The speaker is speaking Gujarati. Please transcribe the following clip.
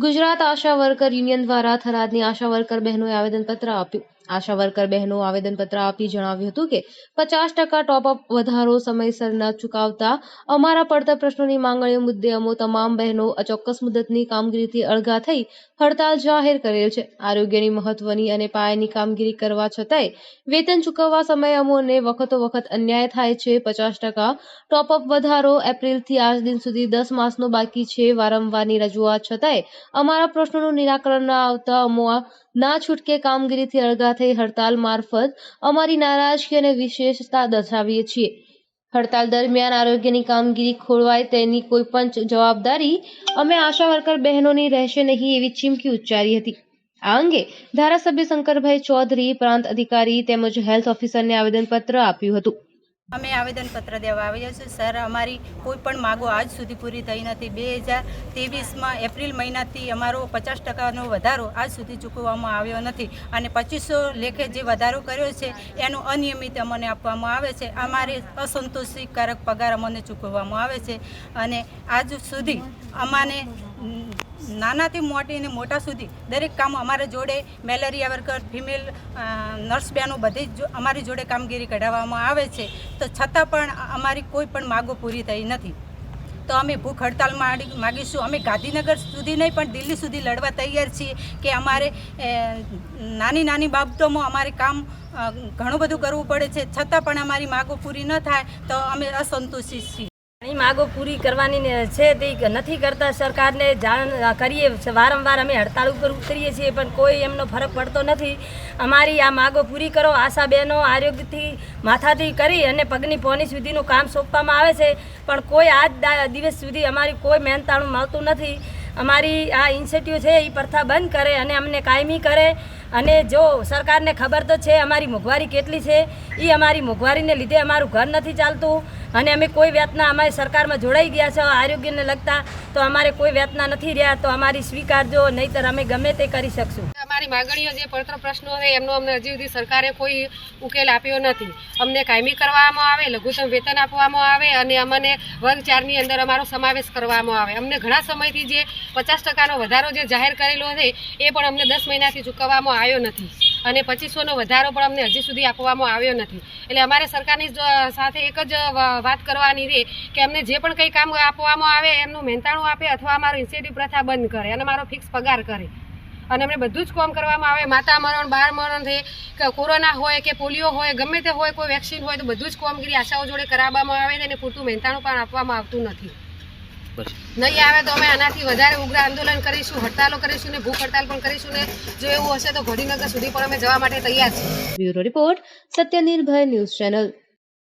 ગુજરાત આશા વર્કર યુનિયન દ્વારા થરાદની આશા વર્કર બહેનોએ આવેદનપત્ર આપ્યું. આશા વર્કર બહેનો આવેદનપત્ર આપી જણાવ્યું હતું કે પચાસ ટકા ટોપઅપ વધારો સમયસર ન ચૂકવતા અમારા પડતર પ્રશ્નોની માંગણીઓ મુદ્દે અમો તમામ બહેનો અચોક્કસ મુદતની કામગીરીથી અળગા થઈ હડતાલ જાહેર કરેલ છે. આરોગ્યની મહત્વની અને પાયાની કામગીરી કરવા છતાંય વેતન ચૂકવવા સમયે અમોને વખતો વખત અન્યાય થાય છે. પચાસ ટકા ટોપઅપ વધારો એપ્રિલથી આજ દિન સુધી દસ માસનો બાકી છે. વારંવારની રજૂઆત છતાંય અમારા પ્રશ્નોનું નિરાકરણ ન આવતા અમો ના છૂટકે કામગીરીથી અળગા થઈ હડતાલ મારફત અમારી નારાજગી અને વિશેષતા દર્શાવીએ છીએ. હડતાલ દરમિયાન આરોગ્યની કામગીરી ખોળવાય તેની કોઈ પણ જવાબદારી અમે આશા વર્કર બહેનોની રહેશે નહીં એવી ચીમકી ઉચ્ચારી હતી. આ અંગે ધારાસભ્ય શંકરભાઈ ચૌધરી પ્રાંત અધિકારી તેમજ હેલ્થ ઓફિસરને આવેદનપત્ર આપ્યું હતું. અમે આવેદનપત્ર દેવા આવ્યા છીએ. સર, અમારી કોઈ પણ માગો આજ સુધી પૂરી થઈ નથી. બે હજાર ત્રેવીસમાં એપ્રિલ મહિનાથી અમારો પચાસ ટકાનો વધારો આજ સુધી ચૂકવવામાં આવ્યો નથી અને પચીસો લેખે જે વધારો કર્યો છે, એનો અનિયમિત અમને આપવામાં આવે છે. અમારે અસંતોષીકારક પગાર અમને ચૂકવવામાં આવે છે અને આજ સુધી અમાને ઉમ, મોટી અને મોટા સુધી દરેક કામ અમારા જોડે મેલેરિયા વર્કર ફિમેલ નર્સ બહેનો બધી જ અમારી જોડે કામગીરી કઢાવવામાં આવે છે. તો છતાં પણ અમારી કોઈ પણ માગો પૂરી થઈ નથી. તો અમે ભૂખ હડતાલ માગીશું. અમે ગાંધીનગર સુધી નહીં પણ દિલ્હી સુધી લડવા તૈયાર છીએ કે અમારે નાની નાની બાબતોમાં અમારે કામ ઘણું બધું કરવું પડે છે. છતાં પણ અમારી માગો પૂરી ન થાય તો અમે અસંતોષિત છીએ. ઘણી માગો પૂરી કરવાની છે તે નથી કરતા સરકારને જાણ કરીએ વારંવાર અમે હડતાળ ઉપર ઉતરીએ છીએ, પણ કોઈ એમનો ફરક પડતો નથી. અમારી આ માગો પૂરી કરો આશા બહેનો આરોગ્યથી માથાથી કરી અને પગની પોની સુધીનું કામ સોંપવામાં આવે છે. પણ કોઈ આજ દિવસ સુધી અમારી કોઈ મહેનતાણું મળતું નથી. અમારી આ ઇન્સ્ટિટ્યૂટ છે એ પ્રથા બંધ કરે અને અમને કાયમી કરે. અને જો સરકારને ખબર તો છે, અમારી મોંઘવારી કેટલી છે એ અમારી મોંઘવારીને લીધે અમારું ઘર નથી ચાલતું. અને અમે કોઈ વ્યાતના અમારી સરકારમાં જોડાઈ ગયા છે, આરોગ્યને લગતા, તો અમારે કોઈ વ્યાતના નથી રહ્યા, તો અમારી સ્વીકારજો, નહીંતર અમે ગમે તે કરી શકશું. અમારી માગણીઓ જે પડતર પ્રશ્નો છે, એમનો અમને હજી સુધી સરકારે કોઈ ઉકેલ આપ્યો નથી. અમને કાયમી કરવામાં આવે, લઘુત્તમ વેતન આપવામાં આવે અને અમને વર્ગ ચારની અંદર અમારો સમાવેશ કરવામાં આવે. અમને ઘણા સમયથી જે પચાસ ટકાનો વધારો જે જાહેર કરેલો છે, એ પણ અમને દસ મહિનાથી ચૂકવવામાં આવ્યો નથી. અને પચીસોનો વધારો પણ અમને હજી સુધી આપવામાં આવ્યો નથી. એટલે અમારે સરકારની સાથે એક જ વાત કરવાની છે કે અમને જે પણ કંઈ કામ આપવામાં આવે, એમનું મહેનતાણું આપે અથવા અમારો ઇન્સેન્ટિવ પ્રથા બંધ કરે અને અમારો ફિક્સ પગાર કરે. અને અમને બધું જ કામ કરવામાં આવે. માતા મરણ બાળ મરણ છે કે કોરોના હોય કે પોલિયો હોય ગમે તે હોય કોઈ વેક્સિન હોય તો બધું જ કામગીરી આશાઓ જોડે કરાવવામાં આવે છે અને પૂરતું મહેનતાણું પણ આપવામાં આવતું નથી. નહીં આવે તો અમે આનાથી વધારે ઉગ્ર આંદોલન કરીશું હડતાલો કરીશું ને ભૂખ હડતાલ પણ કરીશું ને જો એવું હશે તો ગાંધીનગર સુધી પણ અમે જવા માટે તૈયાર છીએ. Bureau report Satyanirbhay news channel.